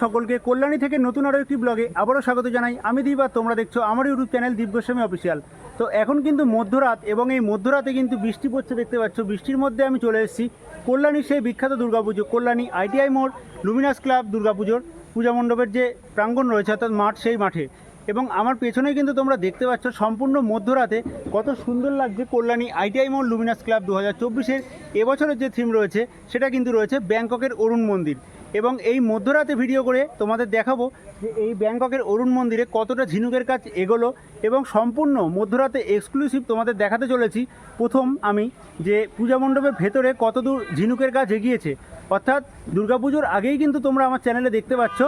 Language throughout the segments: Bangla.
সকলকে কল্যাণী থেকে নতুন আরও একটি ব্লগে আবারও স্বাগত জানাই। আমি দীপ আর তোমরা দেখছ আমার YouTube channel Deep Goswami official তো এখন কিন্তু মধ্যরাত এবং এই মধ্যরাতে কিন্তু বৃষ্টি পড়ছে, দেখতে পাচ্ছ। বৃষ্টির মধ্যে আমি চলে এসেছি কল্যাণী সেই বিখ্যাত দুর্গাপুজো, কল্যাণী আইটিআই মোড় লুমিনাস ক্লাব দুর্গাপুজোর পূজা মণ্ডপের যে প্রাঙ্গণ রয়েছে, অর্থাৎ মাঠ, সেই মাঠে। এবং আমার পেছনেই কিন্তু তোমরা দেখতে পাচ্ছ সম্পূর্ণ মধ্যরাতে কত সুন্দর লাগছে কল্যাণী আইটিআই মোড় লুমিনাস ক্লাব দু হাজার চব্বিশের এবছরের যে থিম রয়েছে, সেটা কিন্তু রয়েছে ব্যাংককের অরুণ মন্দির। এবং এই মধ্যরাতে ভিডিও করে তোমাদের দেখাবো যে এই ব্যাংককের অরুণ মন্দিরে কতটা ঝিনুকের কাজ এগোলো এবং সম্পূর্ণ মধ্যরাতে এক্সক্লুসিভ তোমাদের দেখাতে চলেছি। প্রথম আমি যে পূজা মণ্ডপের ভেতরে কতদূর ঝিনুকের কাজ এগিয়েছে। অর্থাৎ দুর্গাপুজোর আগেই কিন্তু তোমরা আমার চ্যানেলে দেখতে পাচ্ছ।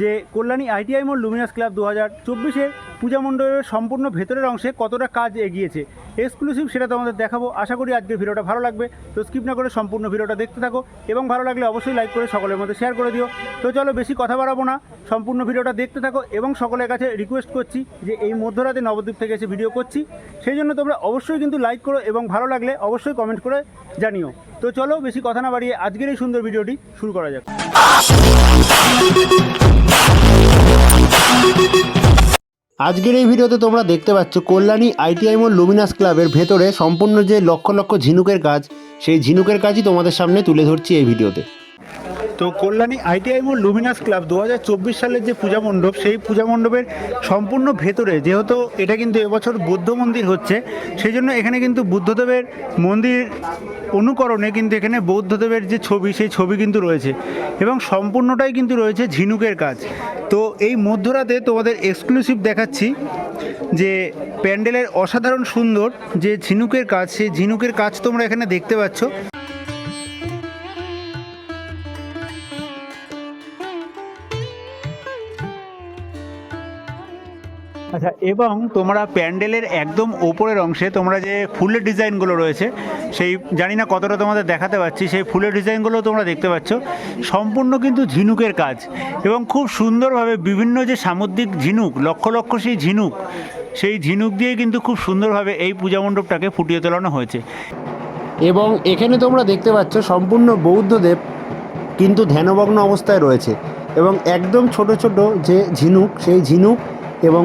যে কল্যাণী আইটিআই মোড় লুমিনাস ক্লাব দু হাজার চব্বিশের পূজা মণ্ডলের সম্পূর্ণ ভেতরের অংশে কতটা কাজ এগিয়েছে এক্সক্লুসিভ সেটা তোমাদের দেখাবো। আশা করি আজকের ভিডিওটা ভালো লাগবে। তো স্কিপ না করে সম্পূর্ণ ভিডিওটা দেখতে থাকো এবং ভালো লাগলে অবশ্যই লাইক করে সকলের মধ্যে শেয়ার করে দিও। তো চলো বেশি কথা বাড়াবো না, সম্পূর্ণ ভিডিওটা দেখতে থাকো এবং সকলের কাছে রিকোয়েস্ট করছি যে এই মধ্যরাতে নবদ্বীপ থেকে এসে ভিডিও করছি। সেই জন্য তোমরা অবশ্যই কিন্তু লাইক করো এবং ভালো লাগলে অবশ্যই কমেন্ট করে জানিও। তো চলো বেশি কথা না বাড়িয়ে আজকের এই সুন্দর ভিডিওটি শুরু করা যাক। আজকের এই ভিডিওতে তোমরা দেখতে পাচ্ছ কল্যাণী আইটিআই মোল লুমিনাস ক্লাবের ভেতরে সম্পূর্ণ যে লক্ষ লক্ষ ঝিনুকের কাজ সেই ঝিনুকের কাজই তোমাদের সামনে তুলে ধরছি এই ভিডিওতে। তো কল্যাণী আইটিআই মোড় লুমিনাস ক্লাব দু হাজার চব্বিশ সালের যে পূজা মণ্ডপ, সেই পূজা মণ্ডপের সম্পূর্ণ ভেতরে যেহেতু এটা কিন্তু এবছর বৌদ্ধ মন্দির হচ্ছে, সেই জন্য এখানে কিন্তু বুদ্ধদেবের মন্দির অনুকরণে কিন্তু এখানে বৌদ্ধদেবের যে ছবি, সেই ছবি কিন্তু রয়েছে এবং সম্পূর্ণটাই কিন্তু রয়েছে ঝিনুকের কাজ। তো এই মধ্যরাতে তোমাদের এক্সক্লুসিভ দেখাচ্ছি যে প্যান্ডেলের অসাধারণ সুন্দর যে ঝিনুকের কাজ, সেই ঝিনুকের কাজ তোমরা এখানে দেখতে পাচ্ছ। আচ্ছা এবং তোমরা প্যান্ডেলের একদম ওপরের অংশে তোমরা যে ফুলের ডিজাইনগুলো রয়েছে, সেই জানি না কতটা তোমাদের দেখাতে পাচ্ছি, সেই ফুলের ডিজাইনগুলো তোমরা দেখতে পাচ্ছ। সম্পূর্ণ কিন্তু ঝিনুকের কাজ এবং খুব সুন্দরভাবে বিভিন্ন যে সামুদ্রিক ঝিনুক, লক্ষ লক্ষ সেই ঝিনুক সেই ঝিনুক দিয়ে কিন্তু খুব সুন্দরভাবে এই পূজা মণ্ডপটাকে ফুটিয়ে তোলানো হয়েছে। এবং এখানে তোমরা দেখতে পাচ্ছ সম্পূর্ণ বৌদ্ধদেব কিন্তু ধ্যানমগ্ন অবস্থায় রয়েছে এবং একদম ছোট ছোট যে ঝিনুক, সেই ঝিনুক এবং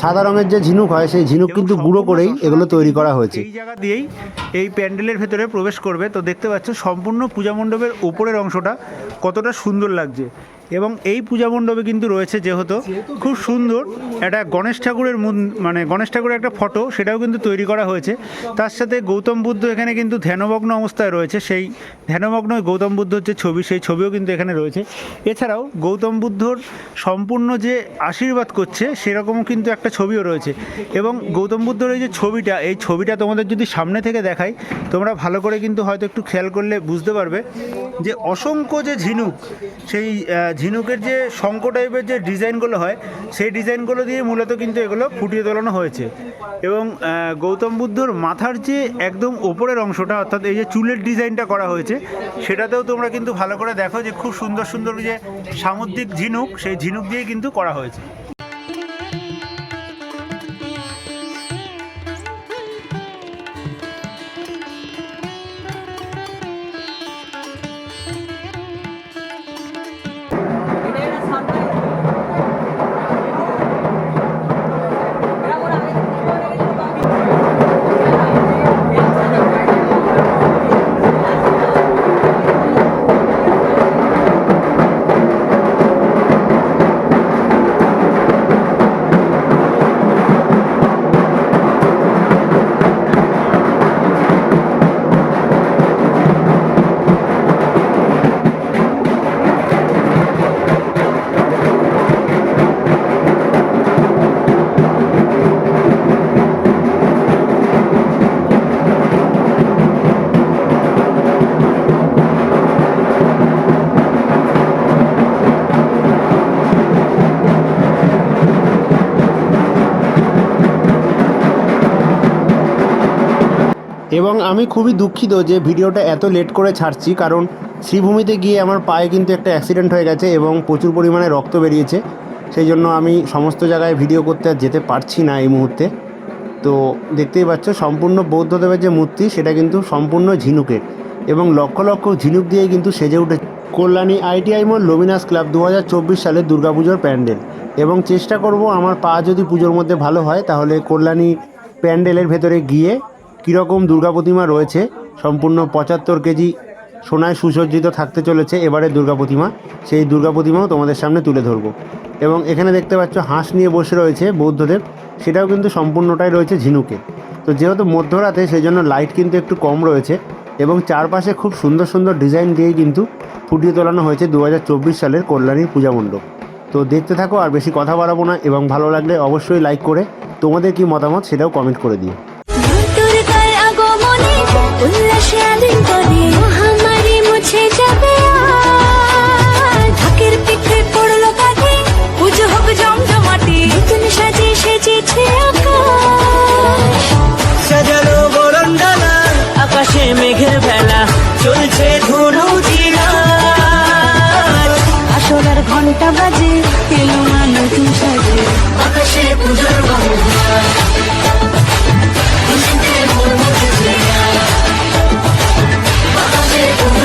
সাদা রঙের যে ঝিনুক হয় সেই ঝিনুক কিন্তু গুঁড়ো করেই এগুলো তৈরি করা হয়েছে। এই জায়গা দিয়েই এই প্যান্ডেলের ভেতরে প্রবেশ করবে। তো দেখতে পাচ্ছ সম্পূর্ণ পূজা মণ্ডপের উপরের অংশটা কতটা সুন্দর লাগছে। এবং এই পূজা মণ্ডপে কিন্তু রয়েছে যেহেতু খুব সুন্দর একটা গণেশ ঠাকুরের মুন- গণেশ ঠাকুরের একটা ফটো, সেটাও কিন্তু তৈরি করা হয়েছে। তার সাথে গৌতম বুদ্ধ এখানে কিন্তু ধ্যানমগ্ন অবস্থায় রয়েছে। সেই ধ্যানমগ্ন গৌতম বুদ্ধর যে ছবি, সেই ছবিও কিন্তু এখানে রয়েছে। এছাড়াও গৌতম বুদ্ধর সম্পূর্ণ যে আশীর্বাদ করছে, সেরকমও কিন্তু একটা ছবিও রয়েছে। এবং গৌতম বুদ্ধর এই যে ছবিটা, এই ছবিটা তোমাদের যদি সামনে থেকে দেখাই, তোমরা ভালো করে কিন্তু হয়তো একটু খেয়াল করলে বুঝতে পারবে যে অসংখ্য যে ঝিনুক, সেই ঝিনুকের যে শঙ্খ টাইপের যে ডিজাইনগুলো হয়, সেই ডিজাইনগুলো দিয়ে মূলত কিন্তু এগুলো ফুটিয়ে তোলানো হয়েছে। এবং গৌতম বুদ্ধর মাথার যে একদম ওপরের অংশটা, অর্থাৎ এই যে চুলের ডিজাইনটা করা হয়েছে, সেটাতেও তোমরা কিন্তু ভালো করে দেখো যে খুব সুন্দর সুন্দর যে সামুদ্রিক ঝিনুক, সেই ঝিনুক দিয়ে কিন্তু করা হয়েছে। এবং আমি খুবই দুঃখিত যে ভিডিওটা এত লেট করে ছাড়ছি, কারণ শ্রীভূমিতে গিয়ে আমার পায়ে কিন্তু একটা অ্যাক্সিডেন্ট হয়ে গেছে এবং প্রচুর পরিমাণে রক্ত বেরিয়েছে। সেই জন্য আমি সমস্ত জায়গায় ভিডিও করতে আর যেতে পারছি না এই মুহূর্তে। তো দেখতেই পাচ্ছ, সম্পূর্ণ বৌদ্ধদেবের যে মূর্তি, সেটা কিন্তু সম্পূর্ণ ঝিনুকের এবং লক্ষ লক্ষ ঝিনুক দিয়ে কিন্তু সেজে উঠে কল্যাণী আইটিআই মোড় লুমিনাস ক্লাব দু হাজার চব্বিশ সালের দুর্গাপুজোর প্যান্ডেল। এবং চেষ্টা করব আমার পা যদি পুজোর মধ্যে ভালো হয়, তাহলে কল্যাণী প্যান্ডেলের ভেতরে গিয়ে কীরকম দুর্গা প্রতিমা রয়েছে? সম্পূর্ণ পঁচাত্তর কেজি সোনায় সুসজ্জিত থাকতে চলেছে এবারে দুর্গা প্রতিমা। সেই দুর্গা প্রতিমাও তোমাদের সামনে তুলে ধরবো। এবং এখানে দেখতে পাচ্ছ, হাঁস নিয়ে বসে রয়েছে বৌদ্ধদেব সেটাও কিন্তু সম্পূর্ণটাই রয়েছে ঝিনুকে। তো যেহেতু মধ্যরাতে সেই জন্য লাইট কিন্তু একটু কম রয়েছে এবং চারপাশে খুব সুন্দর সুন্দর ডিজাইন দিয়েই কিন্তু ফুটিয়ে তোলানো হয়েছে দু হাজার চব্বিশ সালের কল্যাণীর পূজা মণ্ডপ। তো দেখতে থাকো, আর বেশি কথা বাড়াবো না এবং ভালো লাগলে অবশ্যই লাইক করে তোমাদের কি মতামত সেটাও কমেন্ট করে দিও। মহামারী মুছে যাবে। ঢাকের পিঠে পড়ল কাঁধে পুজো হোক জমজমাটি। নতুন সাজে সেজেছে আকাশ। আকাশে মেঘের বেলা চলছে ধুনু আসলার ঘণ্টা বাজে এলো না নতুন সাজে। আকাশে পুজোর বাংলা 내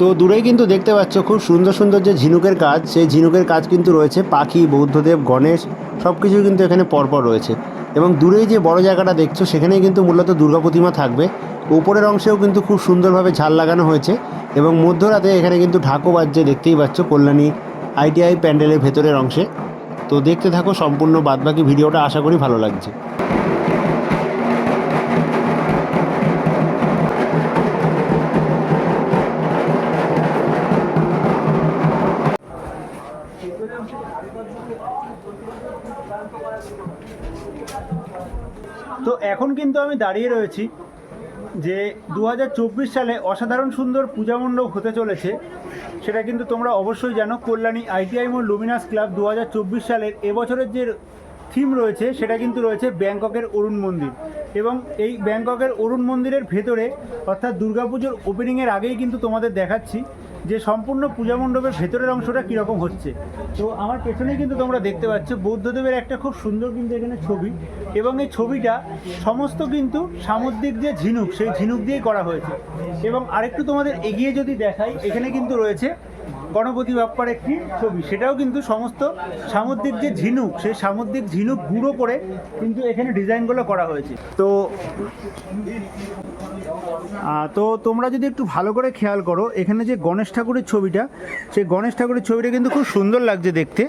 তো দূরেই কিন্তু দেখতে পাচ্ছ খুব সুন্দর সুন্দর যে ঝিনুকের কাজ, সেই ঝিনুকের কাজ কিন্তু রয়েছে। পাখি, বৌদ্ধদেব, গণেশ সব কিছু কিন্তু এখানে পরপর রয়েছে। এবং দূরেই যে বড় জায়গাটা দেখছ, সেখানেই কিন্তু মূলত দুর্গা প্রতিমা থাকবে। উপরের অংশেও কিন্তু খুব সুন্দরভাবে ঝাল লাগানো হয়েছে এবং মধ্যরাতে এখানে কিন্তু ঢাকো বাজছে, দেখতেই পাচ্ছ কল্যাণী আইটিআই প্যান্ডেলের ভেতরের অংশে। তো দেখতে থাকো সম্পূর্ণ, বাদবাকি ভিডিওটা আশা করি ভালো লাগছে। এখন কিন্তু আমি দাঁড়িয়ে রয়েছি যে দু হাজার চব্বিশ সালে অসাধারণ সুন্দর পূজা মণ্ডপ হতে চলেছে। সেটা কিন্তু তোমরা অবশ্যই জানো, কল্যাণী আইটিআই মোড় লুমিনাস ক্লাব দু হাজার চব্বিশ সালের এবছরের যে থিম রয়েছে, সেটা কিন্তু রয়েছে ব্যাংককের অরুণ মন্দির। এবং এই ব্যাংককের অরুণ মন্দিরের ভেতরে, অর্থাৎ দুর্গাপুজোর ওপেনিংয়ের আগেই কিন্তু তোমাদের দেখাচ্ছি যে সম্পূর্ণ পূজা মণ্ডপের ভেতরের অংশটা কীরকম হচ্ছে। তো আমার পেছনেই কিন্তু তোমরা দেখতে পাচ্ছ, বৌদ্ধদেবের একটা খুব সুন্দর কিন্তু এখানে ছবি এবং এই ছবিটা সমস্ত কিন্তু সামুদ্রিক যে ঝিনুক, সেই ঝিনুক দিয়েই করা হয়েছে। এবং আরেকটু তোমাদের এগিয়ে যদি দেখাই, এখানে কিন্তু রয়েছে গণপতি বাপ্পার একটি ছবি। সেটাও কিন্তু সমস্ত সামুদ্রিক যে ঝিনুক, সেই সামুদ্রিক ঝিনুক গুঁড়ো করে কিন্তু এখানে ডিজাইনগুলো করা হয়েছে। তো তো তোমরা যদি একটু ভালো করে খেয়াল করো, এখানে যে গণেশ ঠাকুরের ছবিটা, সেই গণেশ ঠাকুরের ছবিটা কিন্তু খুব সুন্দর লাগছে দেখতে।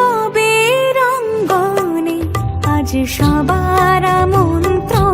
রবের অঙ্গনে আজ সবার মন্ত্র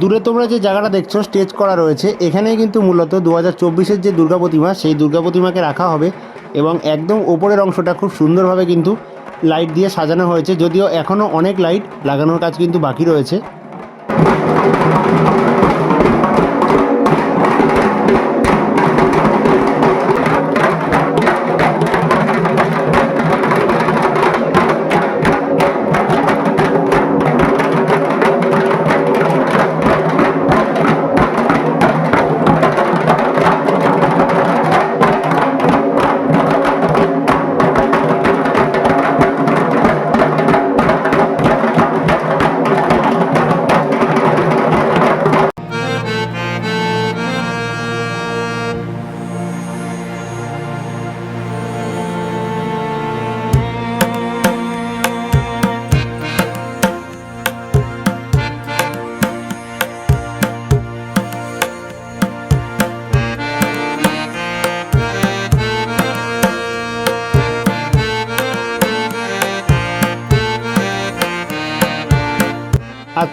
দূরে তোমরা যে জায়গাটা দেখছ স্টেজ করা রয়েছে, এখানেই কিন্তু মূলত দু হাজার যে দুর্গা প্রতিমা, সেই দুর্গা প্রতিমাকে রাখা হবে এবং একদম ওপরের অংশটা খুব সুন্দরভাবে কিন্তু লাইট দিয়ে সাজানো হয়েছে, যদিও এখনও অনেক লাইট লাগানোর কাজ কিন্তু বাকি রয়েছে।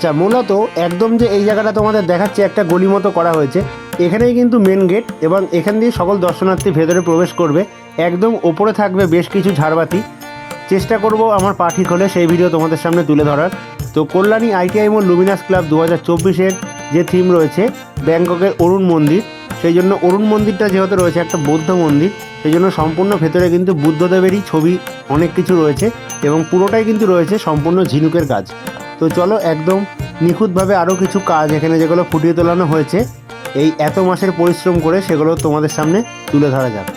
আচ্ছা মূলত একদম যে এই জায়গাটা তোমাদের দেখাচ্ছে, একটা গলি মতো করা হয়েছে। এখানেই কিন্তু মেন গেট এবং এখান দিয়ে সকল দর্শনার্থী ভেতরে প্রবেশ করবে। একদম ওপরে থাকবে বেশ কিছু ঝাড়বাতি। চেষ্টা করব আমার পা ঠিক হলে সেই ভিডিও তোমাদের সামনে তুলে ধরার। তো কল্যাণী আইটিআই মোল লুমিনাস ক্লাব দু হাজার চব্বিশের যে থিম রয়েছে, ব্যাংককের অরুণ মন্দির। সেই জন্য অরুণ মন্দিরটা যেহেতু রয়েছে একটা বৌদ্ধ মন্দির, সেই জন্য সম্পূর্ণ ভেতরে কিন্তু বুদ্ধদেবেরই ছবি অনেক কিছু রয়েছে এবং পুরোটাই কিন্তু রয়েছে সম্পূর্ণ ঝিনুকের কাজ তো চলো একদম নিখুঁতভাবে আরও কিছু কাজ এখানে যেগুলো ফুটিয়ে তোলানো হয়েছে। এই এত মাসের পরিশ্রম করে সেগুলো তোমাদের সামনে তুলে ধরা যাক।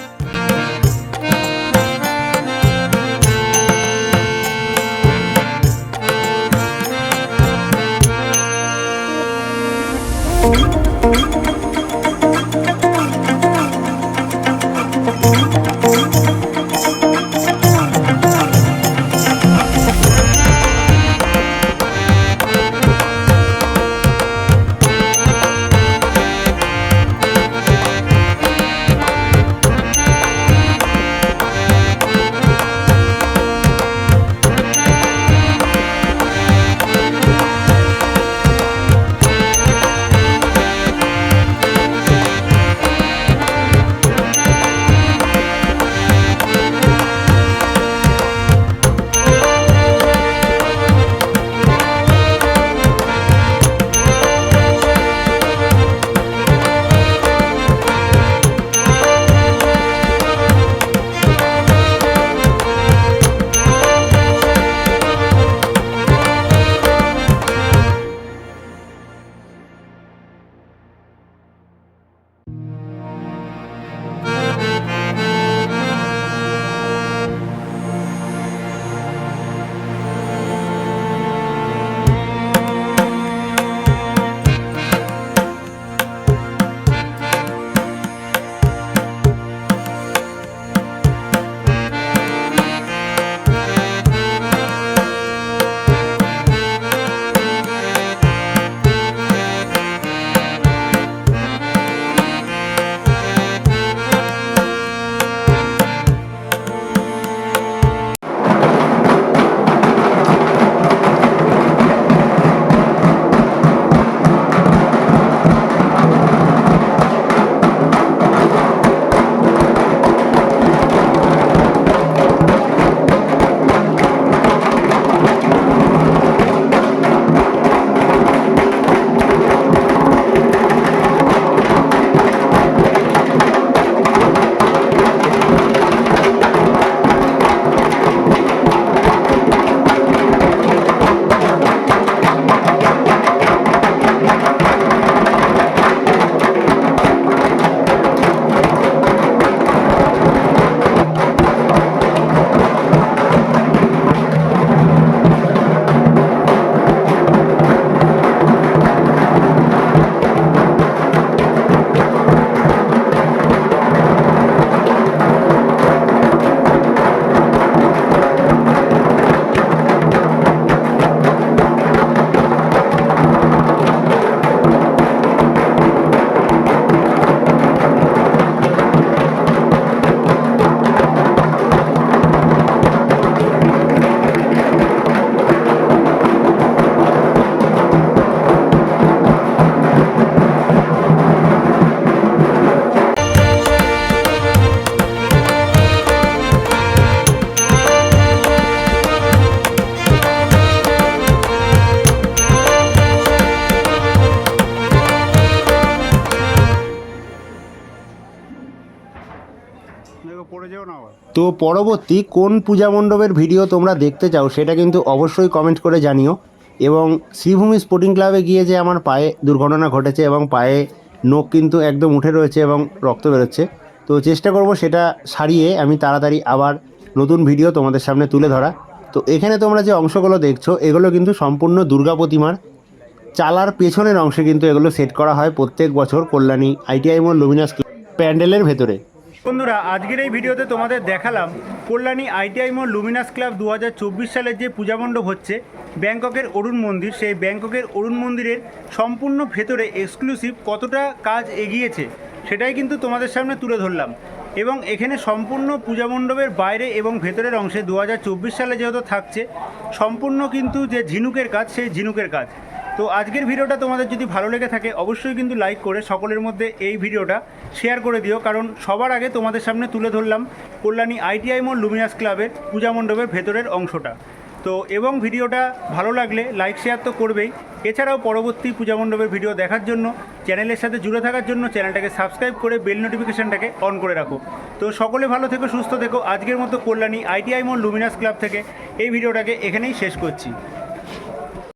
তো পরবর্তী কোন পূজা মণ্ডপের ভিডিও তোমরা দেখতে চাও সেটা কিন্তু অবশ্যই কমেন্ট করে জানিও। এবং শ্রীভূমি স্পোর্টিং ক্লাবে গিয়ে যে আমার পায়ে দুর্ঘটনা ঘটেছে এবং পায়ে নখ কিন্তু একদম উঠে রয়েছে এবং রক্ত বেরোচ্ছে, তো চেষ্টা করব সেটা সারিয়ে আমি তাড়াতাড়ি আবার নতুন ভিডিও তোমাদের সামনে তুলে ধরা। তো এখানে তোমরা যে অংশগুলো দেখছ, এগুলো কিন্তু সম্পূর্ণ দুর্গা প্রতিমার। চালার পেছনের অংশে কিন্তু এগুলো সেট করা হয় প্রত্যেক বছর কল্যাণী আইটিআই মোড় লুমিনাস প্যান্ডেলের ভেতরে। বন্ধুরা, আজকের এই ভিডিওতে তোমাদের দেখালাম কল্যাণী আইটিআই মোড় লুমিনাস ক্লাব দু হাজার চব্বিশ সালের যে পূজা মণ্ডপ হচ্ছে, ব্যাংককের অরুণ মন্দির। সেই ব্যাংককের অরুণ মন্দিরের সম্পূর্ণ ভেতরে এক্সক্লুসিভ কতটা কাজ এগিয়েছে, সেটাই কিন্তু তোমাদের সামনে তুলে ধরলাম। এবং এখানে সম্পূর্ণ পূজা মণ্ডপের বাইরে এবং ভেতরের অংশে দু হাজার চব্বিশ সালে যেহেতু থাকছে, সম্পূর্ণ কিন্তু যে ঝিনুকের কাজ, সেই ঝিনুকের কাজ। তো আজকের ভিডিওটা তোমাদের যদি ভালো লেগে থাকে, অবশ্যই কিন্তু লাইক করে সকলের মধ্যে এই ভিডিওটা শেয়ার করে দিও। কারণ সবার আগে তোমাদের সামনে তুলে ধরলাম কল্যাণী আইটিআই মোড় লুমিনাস ক্লাবের পূজা মণ্ডপের ভেতরের অংশটা। তো এবং ভিডিওটা ভালো লাগলে লাইক শেয়ার তো করবেই। এছাড়াও পরবর্তী পূজা মণ্ডপের ভিডিও দেখার জন্য, চ্যানেলের সাথে জুড়ে থাকার জন্য চ্যানেলটাকে সাবস্ক্রাইব করে বেল নোটিফিকেশানটাকে অন করে রাখো। তো সকলে ভালো থেকো, সুস্থ থেকো। আজকের মতো কল্যাণী আইটিআই মোড় লুমিনাস ক্লাব থেকে এই ভিডিওটাকে এখানেই শেষ করছি।